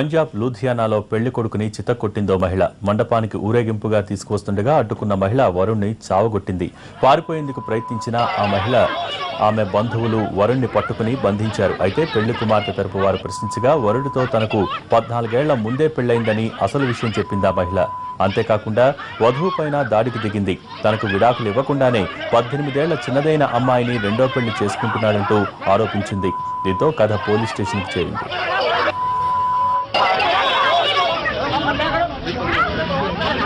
పంజాబ్ లూధియానాలో పెళ్ళి కొడుకుని చితక్కొట్టిందో మహిళ. మండపానికి ఊరేగింపుగా తీసుకువస్తుండగా అడ్డుకున్న మహిళ వరుణ్ణి చావగొట్టింది. పారిపోయేందుకు ప్రయత్నించిన ఆ మహిళ ఆమె బంధువులు వరుణ్ణి పట్టుకుని బంధించారు. అయితే పెళ్ళి కుమార్తె తరపు వారు ప్రశ్నించగా వరుడితో తనకు పద్నాలుగేళ్ళ ముందే పెళ్ళైందని అసలు విషయం చెప్పింది ఆ మహిళ? అంతేకాకుండా వధువు పైన దాడికి దిగింది. తనకు విడాకులు ఇవ్వకుండానే పద్దెనిమిదేళ్ళ చిన్నదైన అమ్మాయిని రెండో పెళ్ళి చేసుకుంటున్నాడంటూ ఆరోపించింది. దీంతో కథ పోలీస్ స్టేషన్కి చేరింది.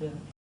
yeah.